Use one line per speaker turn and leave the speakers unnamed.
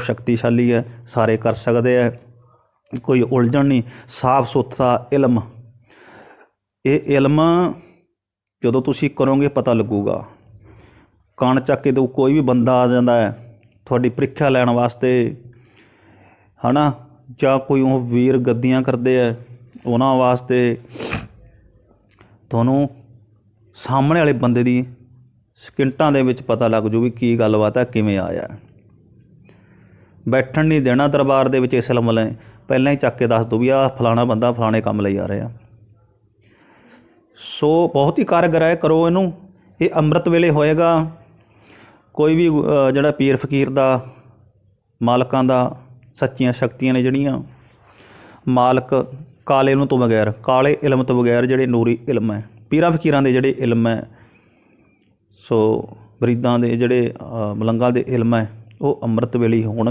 ਸ਼ਕਤੀਸ਼ਾਲੀ ਹੈ, ਸਾਰੇ ਕਰ ਸਕਦੇ ਹੈ। ਕੋਈ ਉਲਝਣ ਨਹੀਂ, ਸਾਫ਼ ਸੁਥਰਾ ਇਲਮ। ਇਹ ਇਲਮ ਜਦੋਂ ਤੁਸੀਂ ਕਰੋਗੇ ਪਤਾ ਲੱਗੂਗਾ। ਕਣ ਚੱਕ ਕੇ ਕੋਈ ਵੀ ਬੰਦਾ ਆ ਜਾਂਦਾ ਹੈ, ਤੁਹਾਡੀ ਪ੍ਰੀਖਿਆ ਲੈਣ ਵਾਸਤੇ, ਹਨਾ? ਜਾਂ ਕੋਈ ਉਹ ਵੀਰ ਗੱਦੀਆਂ ਕਰਦੇ ਆ ਉਹਨਾਂ ਵਾਸਤੇ ਤੁਹਾਨੂੰ ਸਾਹਮਣੇ ਵਾਲੇ ਬੰਦੇ ਦੀ ਸਕਿੰਟਾਂ ਦੇ ਵਿੱਚ ਪਤਾ ਲੱਗ ਜੂ ਵੀ ਕੀ ਗੱਲਬਾਤ ਹੈ, ਕਿਵੇਂ ਆਇਆ ਬੈਠਣ ਨਹੀਂ ਦੇਣਾ ਦਰਬਾਰ ਦੇ ਵਿੱਚ ਇਸ ਇਲਮ ਪਹਿਲਾਂ ਹੀ ਚੱਕ ਕੇ ਦੱਸ ਦੋ ਵੀ ਆਹ ਫਲਾਣਾ ਬੰਦਾ ਫਲਾਣੇ ਕੰਮ ਲਈ ਆ ਰਿਹਾ। ਸੋ ਬਹੁਤ ਹੀ ਕਾਰਗਰ ਹੈ ਕਰੋ ਇਹਨੂੰ। ਇਹ ਅੰਮ੍ਰਿਤ ਵੇਲੇ ਹੋਏਗਾ। ਕੋਈ ਵੀ ਜਿਹੜਾ ਪੀਰ ਫਕੀਰ ਦਾ ਮਾਲਕਾਂ ਦਾ ਸੱਚੀਆਂ ਸ਼ਕਤੀਆਂ ਨੇ ਜਿਹੜੀਆਂ ਮਾਲਕ ਕਾਲੇ ਨੂੰ ਤੋਂ ਬਗੈਰ ਕਾਲੇ ਇਲਮ ਤੋਂ ਬਗੈਰ ਜਿਹੜੇ ਨੂਰੀ ਇਲਮ ਹੈ ਪੀਰਾਂ ਫਕੀਰਾਂ ਦੇ ਜਿਹੜੇ ਇਲਮ ਹੈ ਸੋ ਬਰੀਦਾਂ ਦੇ ਜਿਹੜੇ ਅ, ਮਲੰਗਾਂ ਦੇ ਇਲਮ ਹੈ ਉਹ ਅੰਮ੍ਰਿਤ ਵੇਲੇ ਹੋਣ